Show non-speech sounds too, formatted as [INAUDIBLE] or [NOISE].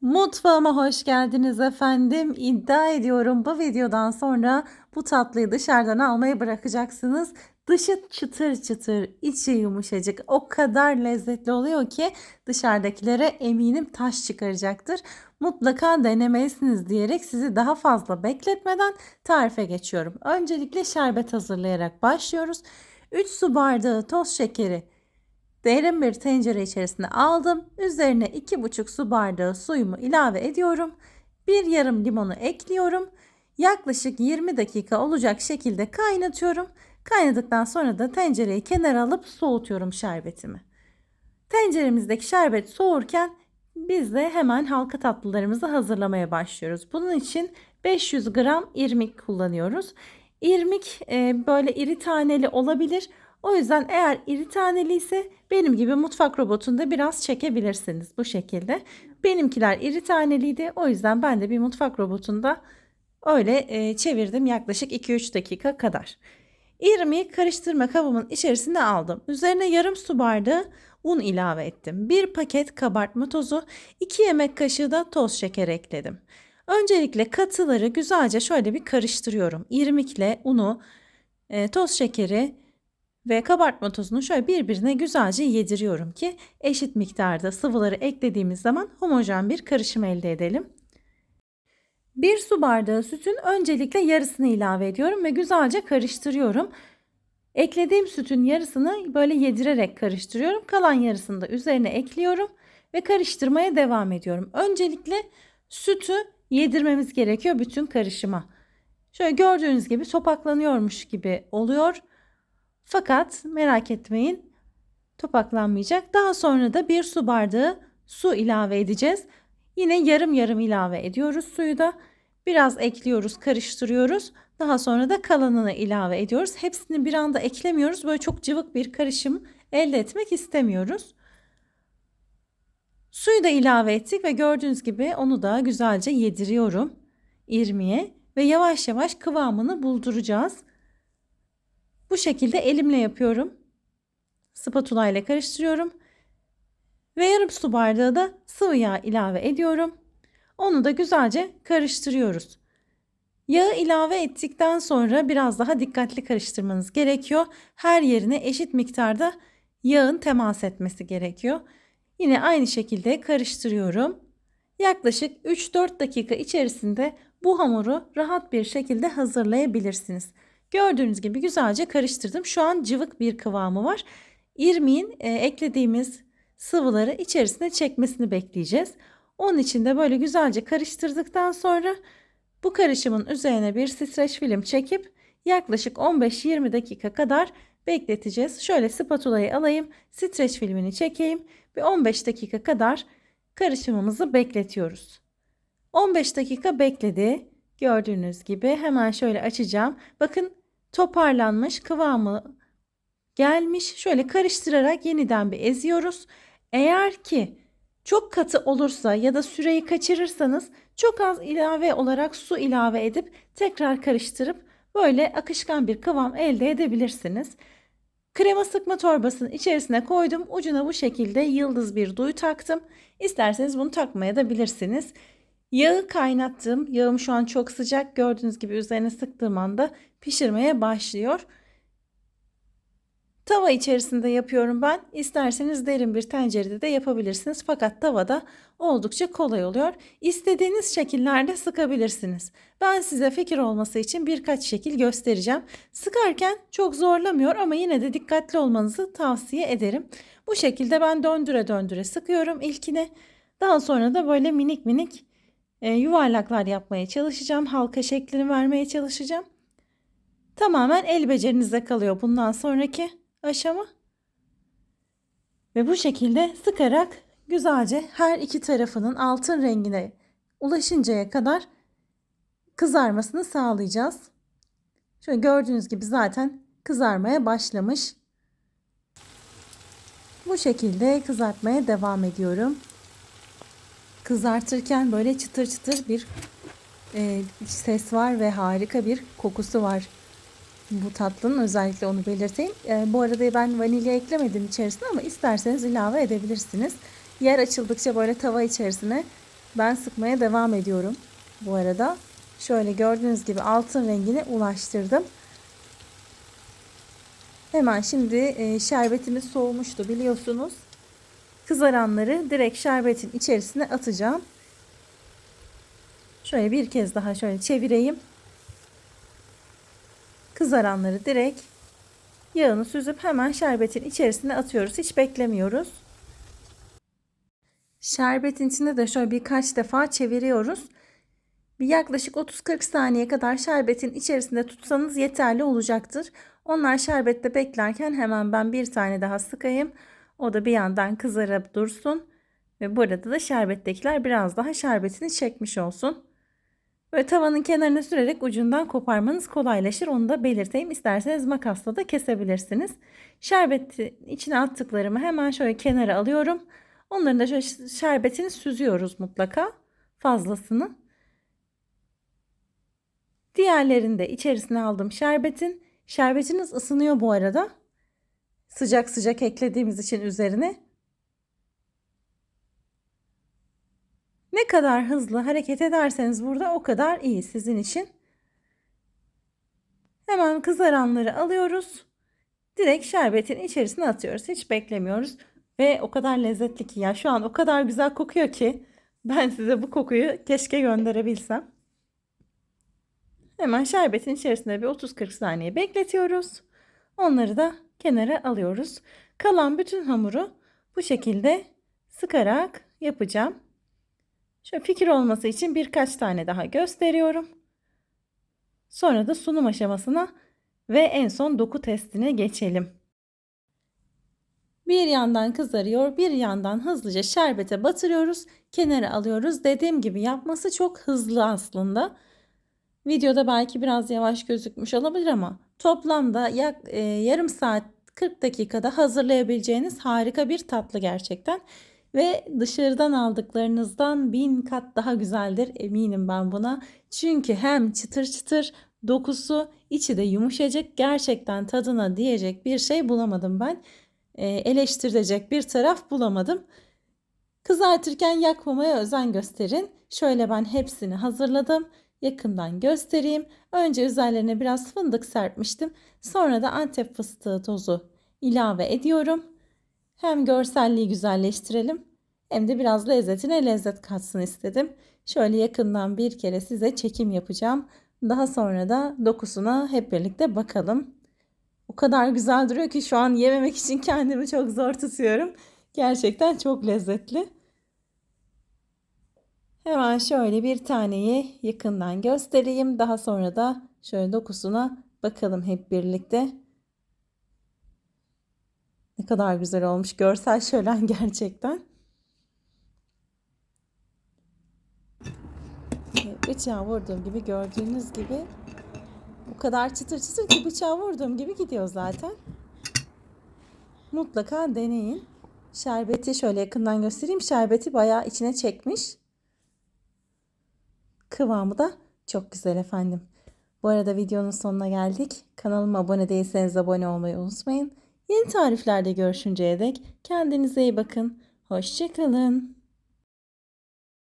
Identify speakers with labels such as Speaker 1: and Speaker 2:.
Speaker 1: Mutfağıma hoş geldiniz efendim. İddia ediyorum bu videodan sonra bu tatlıyı dışarıdan almayı bırakacaksınız. Dışı çıtır çıtır, içi yumuşacık. O kadar lezzetli oluyor ki dışarıdakilere eminim taş çıkaracaktır. Mutlaka denemelisiniz diyerek sizi daha fazla bekletmeden tarife geçiyorum. Öncelikle şerbet hazırlayarak başlıyoruz. 3 su bardağı toz şekeri Derin bir tencere içerisine aldım. Üzerine 2,5 su bardağı suyumu ilave ediyorum. Bir yarım limonu ekliyorum. Yaklaşık 20 dakika olacak şekilde kaynatıyorum. Kaynadıktan sonra da tencereyi kenara alıp soğutuyorum şerbetimi. Tenceremizdeki şerbet soğurken biz de hemen halka tatlılarımızı hazırlamaya başlıyoruz. Bunun için 500 gram irmik kullanıyoruz. İrmik e, böyle iri taneli olabilir. O yüzden eğer iri taneli ise benim gibi mutfak robotunda biraz çekebilirsiniz bu şekilde. Benimkiler iri taneliydi. O yüzden ben de bir mutfak robotunda öyle e, çevirdim yaklaşık 2-3 dakika kadar. İrmiği karıştırma kabımın içerisine aldım. Üzerine yarım su bardağı un ilave ettim. Bir paket kabartma tozu, 2 yemek kaşığı da toz şeker ekledim. Öncelikle katıları güzelce şöyle bir karıştırıyorum. İrmikle unu, e, toz şekeri ve kabartma tozunu şöyle birbirine güzelce yediriyorum ki eşit miktarda sıvıları eklediğimiz zaman homojen bir karışım elde edelim. Bir su bardağı sütün öncelikle yarısını ilave ediyorum ve güzelce karıştırıyorum. Eklediğim sütün yarısını böyle yedirerek karıştırıyorum. Kalan yarısını da üzerine ekliyorum ve karıştırmaya devam ediyorum. Öncelikle sütü yedirmemiz gerekiyor bütün karışıma. Şöyle gördüğünüz gibi topaklanıyormuş gibi oluyor. Fakat merak etmeyin topaklanmayacak. Daha sonra da bir su bardağı su ilave edeceğiz. Yine yarım yarım ilave ediyoruz suyu da. Biraz ekliyoruz, karıştırıyoruz. Daha sonra da kalanını ilave ediyoruz. Hepsini bir anda eklemiyoruz. Böyle çok cıvık bir karışım elde etmek istemiyoruz. Suyu da ilave ettik ve gördüğünüz gibi onu da güzelce yediriyorum irmiye ve yavaş yavaş kıvamını bulduracağız. Bu şekilde elimle yapıyorum. Spatula ile karıştırıyorum. Ve yarım su bardağı da sıvı yağ ilave ediyorum. Onu da güzelce karıştırıyoruz. Yağı ilave ettikten sonra biraz daha dikkatli karıştırmanız gerekiyor. Her yerine eşit miktarda yağın temas etmesi gerekiyor. Yine aynı şekilde karıştırıyorum. Yaklaşık 3-4 dakika içerisinde bu hamuru rahat bir şekilde hazırlayabilirsiniz. Gördüğünüz gibi güzelce karıştırdım. Şu an cıvık bir kıvamı var. İrmiğin e, eklediğimiz sıvıları içerisine çekmesini bekleyeceğiz. Onun için de böyle güzelce karıştırdıktan sonra bu karışımın üzerine bir streç film çekip yaklaşık 15-20 dakika kadar bekleteceğiz. Şöyle spatulayı alayım, streç filmini çekeyim ve 15 dakika kadar karışımımızı bekletiyoruz. 15 dakika bekledi. Gördüğünüz gibi hemen şöyle açacağım. Bakın toparlanmış kıvamı gelmiş. Şöyle karıştırarak yeniden bir eziyoruz. Eğer ki çok katı olursa ya da süreyi kaçırırsanız çok az ilave olarak su ilave edip tekrar karıştırıp böyle akışkan bir kıvam elde edebilirsiniz. Krema sıkma torbasının içerisine koydum. Ucuna bu şekilde yıldız bir duy taktım. İsterseniz bunu takmaya da bilirsiniz. Yağı kaynattım. Yağım şu an çok sıcak. Gördüğünüz gibi üzerine sıktığım anda pişirmeye başlıyor. Tava içerisinde yapıyorum ben. İsterseniz derin bir tencerede de yapabilirsiniz. Fakat tavada oldukça kolay oluyor. İstediğiniz şekillerde sıkabilirsiniz. Ben size fikir olması için birkaç şekil göstereceğim. Sıkarken çok zorlamıyor ama yine de dikkatli olmanızı tavsiye ederim. Bu şekilde ben döndüre döndüre sıkıyorum ilkine. Daha sonra da böyle minik minik e, yuvarlaklar yapmaya çalışacağım. Halka şeklini vermeye çalışacağım. Tamamen el becerinizde kalıyor bundan sonraki aşama. Ve bu şekilde sıkarak güzelce her iki tarafının altın rengine ulaşıncaya kadar kızarmasını sağlayacağız. Şöyle gördüğünüz gibi zaten kızarmaya başlamış. Bu şekilde kızartmaya devam ediyorum kızartırken böyle çıtır çıtır bir e, ses var ve harika bir kokusu var. Bu tatlının özellikle onu belirteyim. E, bu arada ben vanilya eklemedim içerisine ama isterseniz ilave edebilirsiniz. Yer açıldıkça böyle tava içerisine Ben sıkmaya devam ediyorum. Bu arada şöyle gördüğünüz gibi altın rengine ulaştırdım. Hemen şimdi e, şerbetimiz soğumuştu biliyorsunuz. Kızaranları direkt şerbetin içerisine atacağım. Şöyle bir kez daha şöyle çevireyim. Kızaranları direkt yağını süzüp hemen şerbetin içerisine atıyoruz. Hiç beklemiyoruz. Şerbetin içinde de şöyle birkaç defa çeviriyoruz. Bir yaklaşık 30-40 saniye kadar şerbetin içerisinde tutsanız yeterli olacaktır. Onlar şerbette beklerken hemen ben bir tane daha sıkayım. O da bir yandan kızarıp dursun. Ve burada da şerbettekiler biraz daha şerbetini çekmiş olsun. Böyle tavanın kenarına sürerek ucundan koparmanız kolaylaşır. Onu da belirteyim. İsterseniz makasla da kesebilirsiniz. Şerbeti içine attıklarımı hemen şöyle kenara alıyorum. Onların da şöyle şerbetini süzüyoruz mutlaka. Fazlasını. Diğerlerini de içerisine aldım şerbetin. Şerbetiniz ısınıyor bu arada. Sıcak sıcak eklediğimiz için üzerine. Ne kadar hızlı hareket ederseniz burada o kadar iyi sizin için. Hemen kızaranları alıyoruz. Direkt şerbetin içerisine atıyoruz. Hiç beklemiyoruz. Ve o kadar lezzetli ki ya şu an o kadar güzel kokuyor ki ben size bu kokuyu keşke gönderebilsem. Hemen şerbetin içerisinde bir 30-40 saniye bekletiyoruz. Onları da kenara alıyoruz. Kalan bütün hamuru bu şekilde sıkarak yapacağım. Şöyle fikir olması için birkaç tane daha gösteriyorum. Sonra da sunum aşamasına ve en son doku testine geçelim. Bir yandan kızarıyor, bir yandan hızlıca şerbete batırıyoruz, kenara alıyoruz. Dediğim gibi yapması çok hızlı aslında. Videoda belki biraz yavaş gözükmüş olabilir ama toplamda yak, e, yarım saat 40 dakikada hazırlayabileceğiniz harika bir tatlı gerçekten. Ve dışarıdan aldıklarınızdan bin kat daha güzeldir eminim ben buna. Çünkü hem çıtır çıtır dokusu içi de yumuşacık gerçekten tadına diyecek bir şey bulamadım ben. E, eleştirecek bir taraf bulamadım. Kızartırken yakmamaya özen gösterin. Şöyle ben hepsini hazırladım. Yakından göstereyim. Önce üzerlerine biraz fındık serpmiştim. Sonra da antep fıstığı tozu ilave ediyorum. Hem görselliği güzelleştirelim hem de biraz lezzetine lezzet katsın istedim. Şöyle yakından bir kere size çekim yapacağım. Daha sonra da dokusuna hep birlikte bakalım. O kadar güzel duruyor ki şu an yememek için kendimi çok zor tutuyorum. Gerçekten çok lezzetli. Hemen şöyle bir taneyi yakından göstereyim. Daha sonra da şöyle dokusuna bakalım hep birlikte. Ne kadar güzel olmuş. Görsel şölen [LAUGHS] gerçekten. Bıçağı vurduğum gibi gördüğünüz gibi o kadar çıtır çıtır ki bıçağı vurduğum gibi gidiyor zaten. Mutlaka deneyin. Şerbeti şöyle yakından göstereyim. Şerbeti bayağı içine çekmiş. Kıvamı da çok güzel efendim. Bu arada videonun sonuna geldik. Kanalıma abone değilseniz abone olmayı unutmayın. Yeni tariflerde görüşünceye dek kendinize iyi bakın. Hoşçakalın.